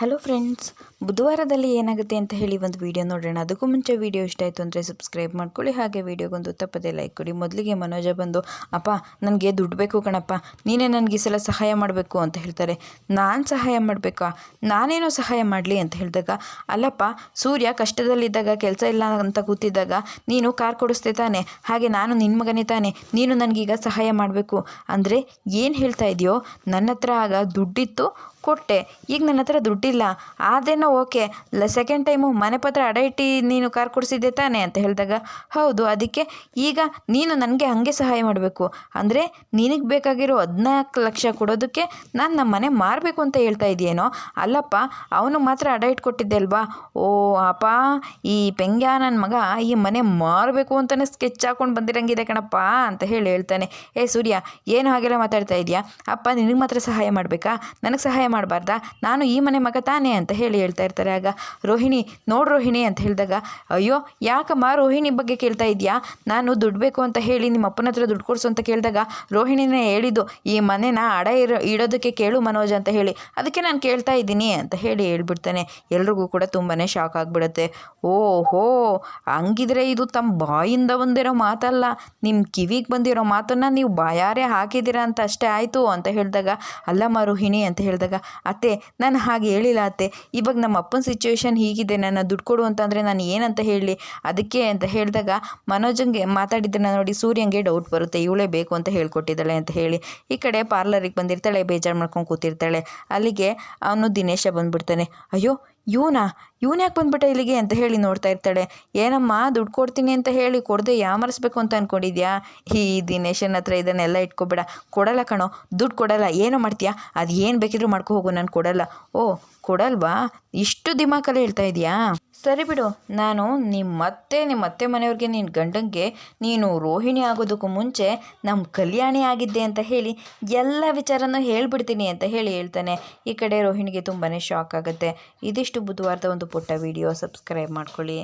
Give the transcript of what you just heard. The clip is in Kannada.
ಹಲೋ ಫ್ರೆಂಡ್ಸ್ ಬುಧವಾರದಲ್ಲಿ ಏನಾಗುತ್ತೆ ಅಂತ ಹೇಳಿ ಒಂದು ವಿಡಿಯೋ ನೋಡೋಣ ಅದಕ್ಕೂ ಮುಂಚೆ ವೀಡಿಯೋ ಇಷ್ಟ ಆಯಿತು ಅಂದರೆ ಸಬ್ಸ್ಕ್ರೈಬ್ ಮಾಡ್ಕೊಳ್ಳಿ. ಹಾಗೆ ವೀಡಿಯೋಗೊಂದು ತಪ್ಪದೇ ಲೈಕ್ ಕೊಡಿ. ಮೊದಲಿಗೆ ಮನೋಜ ಬಂದು, ಅಪ್ಪ, ನನಗೆ ದುಡ್ಡು ಬೇಕು ಕಣಪ್ಪ. ನೀನೇ ನನಗೆ ಸಲ ಸಹಾಯ ಮಾಡಬೇಕು ಅಂತ ಹೇಳ್ತಾರೆ. ನಾನು ಸಹಾಯ ಮಾಡಬೇಕಾ? ನಾನೇನೋ ಸಹಾಯ ಮಾಡಲಿ ಅಂತ ಹೇಳಿದಾಗ, ಅಲ್ಲಪ್ಪ, ಸೂರ್ಯ ಕಷ್ಟದಲ್ಲಿದ್ದಾಗ, ಕೆಲಸ ಇಲ್ಲ ಅಂತ ಕೂತಿದ್ದಾಗ ನೀನು ಕಾರ್ ಕೊಡಿಸ್ತೇ ತಾನೆ. ಹಾಗೆ ನಾನು ನಿನ್ನ ಮಗನೇ ತಾನೆ. ನೀನು ನನಗೀಗ ಸಹಾಯ ಮಾಡಬೇಕು. ಅಂದರೆ ಏನು ಹೇಳ್ತಾ ಇದೆಯೋ, ನನ್ನ ಹತ್ರ ಆಗ ದುಡ್ಡಿತ್ತು, ಕೊಟ್ಟೆ. ಈಗ ನನ್ನ ಹತ್ರ ದುಡ್ಡಿಲ್ಲ ಆದೇನೋ ಓಕೆ. ಲ ಸೆಕೆಂಡ್ ಟೈಮು ಮನೆ ಪತ್ರ ಅಡ ಇಟ್ಟು ನೀನು ಕಾರ್ ಕೊಡಿಸಿದ್ದೆ ತಾನೆ ಅಂತ ಹೇಳಿದಾಗ, ಹೌದು, ಅದಕ್ಕೆ ಈಗ ನೀನು ನನಗೆ ಹಾಗೆ ಸಹಾಯ ಮಾಡಬೇಕು. ಅಂದರೆ ನಿನಗೆ ಬೇಕಾಗಿರೋ ಹದಿನಾಲ್ಕು ಲಕ್ಷ ಕೊಡೋದಕ್ಕೆ ನಾನು ನಮ್ಮ ಮನೆ ಮಾರಬೇಕು ಅಂತ ಹೇಳ್ತಾ ಇದೆಯೇನೋ? ಅಲ್ಲಪ್ಪ, ಅವನು ಮಾತ್ರ ಅಡ ಇಟ್ಕೊಟ್ಟಿದ್ದೆ ಅಲ್ವಾ? ಓ, ಅಪ್ಪ, ಈ ಪೆಂಗ್ಯ ನನ್ನ ಮಗ ಈ ಮನೆ ಮಾರಬೇಕು ಅಂತಲೇ ಸ್ಕೆಚ್ ಹಾಕೊಂಡು ಬಂದಿರಂಗಿದೆ ಕಣಪ್ಪ ಅಂತ ಹೇಳಿ ಹೇಳ್ತಾನೆ. ಏ, ಸೂರ್ಯ, ಏನು ಹಾಗೆಲ್ಲ ಮಾತಾಡ್ತಾ ಇದೆಯಾ? ಅಪ್ಪ, ನಿನಗೆ ಮಾತ್ರ ಸಹಾಯ ಮಾಡಬೇಕಾ? ನನಗೆ ಸಹಾಯ ಮಾಡಬಾರ್ದಾ? ನಾನು ಈ ಮನೆ ಮಗ ತಾನೇ ಅಂತ ಹೇಳಿ ಹೇಳ್ತಾ ಇರ್ತಾರೆ. ಆಗ ರೋಹಿಣಿ, ನೋಡು ರೋಹಿಣಿ ಅಂತ ಹೇಳಿದಾಗ, ಅಯ್ಯೋ, ಯಾಕಮ್ಮ ರೋಹಿಣಿ ಬಗ್ಗೆ ಕೇಳ್ತಾ ಇದೆಯಾ? ನಾನು ದುಡ್ಡು ಬೇಕು ಅಂತ ಹೇಳಿ ನಿಮ್ಮ ಅಪ್ಪನ ಹತ್ರ ದುಡ್ಡು ಕೊಡಿಸು ಅಂತ ಕೇಳಿದಾಗ, ರೋಹಿಣಿನೇ ಹೇಳಿದ್ದು, ಈ ಮನೆನ ಅಡ ಇರೋ, ಇಡೋದಕ್ಕೆ ಕೇಳು ಮನೋಜ್ ಅಂತ ಹೇಳಿ. ಅದಕ್ಕೆ ನಾನು ಕೇಳ್ತಾ ಇದ್ದೀನಿ ಅಂತ ಹೇಳಿ ಹೇಳ್ಬಿಡ್ತಾನೆ. ಎಲ್ರಿಗೂ ಕೂಡ ತುಂಬಾ ಶಾಕ್ ಆಗಿಬಿಡುತ್ತೆ. ಓಹೋ, ಹಂಗಿದ್ರೆ ಇದು ತಮ್ಮ ಬಾಯಿಂದ ಬಂದಿರೋ ಮಾತಲ್ಲ. ನಿಮ್ಮ ಕಿವಿಗೆ ಬಂದಿರೋ ಮಾತನ್ನು ನೀವು ಬಾಯಾರೆ ಹಾಕಿದ್ದೀರಾ ಅಂತ ಅಷ್ಟೇ ಆಯಿತು ಅಂತ ಹೇಳಿದಾಗ, ಅಲ್ಲಮ್ಮ ರೋಹಿಣಿ ಅಂತ ಹೇಳಿದಾಗ, ಅತ್ತೆ, ನಾನು ಹಾಗೆ ಹೇಳಿಲ್ಲ ಅತ್ತೆ. ಇವಾಗ ನಮ್ಮ ಅಪ್ಪನ ಸಿಚುವೇಶನ್ ಹೀಗಿದೆ. ನನ್ನ ದುಡ್ಡು ಕೊಡು ಅಂತಂದರೆ ನಾನು ಏನಂತ ಹೇಳಲಿ ಅದಕ್ಕೆ ಅಂತ ಹೇಳಿದಾಗ ಮನೋಜಂಗೆ ಮಾತಾಡಿದ್ದನ್ನು ನೋಡಿ ಸೂರ್ಯಂಗೆ ಡೌಟ್ ಬರುತ್ತೆ. ಇವಳೇ ಬೇಕು ಅಂತ ಹೇಳ್ಕೊಟ್ಟಿದ್ದಾಳೆ ಅಂತ ಹೇಳಿ, ಈ ಕಡೆ ಪಾರ್ಲರಿಗೆ ಬಂದಿರ್ತಾಳೆ, ಬೇಜಾರು ಮಾಡ್ಕೊಂಡು ಕೂತಿರ್ತಾಳೆ. ಅಲ್ಲಿಗೆ ಅವನು ದಿನೇಶ ಬಂದುಬಿಡ್ತಾನೆ. ಅಯ್ಯೋ ಇವನಾ? ಇವನು ಯಾಕೆ ಬಂದ್ಬಿಟ್ಟ ಇಲ್ಲಿಗೆ ಅಂತ ಹೇಳಿ ನೋಡ್ತಾ ಇರ್ತಾಳೆ. ಏನಮ್ಮ, ದುಡ್ಡು ಕೊಡ್ತೀನಿ ಅಂತ ಹೇಳಿ ಕೊಡದೆ ಯಾಮರಿಸ್ಬೇಕು ಅಂತ ಅಂದ್ಕೊಂಡಿದ್ಯಾ ಈ ದಿನೇಶನ್ ಹತ್ರ ಇದನ್ನೆಲ್ಲ ಇಟ್ಕೊಬೇಡ. ಕೊಡಲ್ಲ ಕಣೋ. ದುಡ್ಡು ಕೊಡಲ್ಲ. ಏನೋ ಮಾಡ್ತೀಯಾ? ಅದು ಏನು ಬೇಕಿದ್ರೂ ಮಾಡ್ಕೊ ಹೋಗು. ನಾನು ಕೊಡಲ್ಲ. ಓ, ಕೊಡಲ್ವಾ? ಇಷ್ಟು ದಿಮಾಕಲ್ಲಿ ಹೇಳ್ತಾ ಇದೆಯಾ? ಸರಿ ಬಿಡು. ನಾನು ನಿಮ್ಮ ನಿಮ್ಮತ್ತೆ ನಿಮ್ಮ ಅತ್ತೆ ಮನೆಯವ್ರಿಗೆ ನಿನ್ನ ಗಂಡಂಗೆ, ನೀನು ರೋಹಿಣಿ ಆಗೋದಕ್ಕೂ ಮುಂಚೆ ನಮ್ಮ ಕಲ್ಯಾಣಿ ಆಗಿದ್ದೆ ಅಂತ ಹೇಳಿ ಎಲ್ಲ ವಿಚಾರನೂ ಹೇಳ್ಬಿಡ್ತೀನಿ ಅಂತ ಹೇಳಿ ಹೇಳ್ತಾನೆ. ಈ ಕಡೆ ರೋಹಿಣಿಗೆ ತುಂಬಾ ಶಾಕ್ ಆಗುತ್ತೆ. ಇದಿಷ್ಟು ಬುಧವಾರದ ಒಂದು ಪುಟ್ಟ ವಿಡಿಯೋ ಸಬ್ಸ್ಕ್ರೈಬ್ ಮಾಡ್ಕೊಳ್ಳಿ.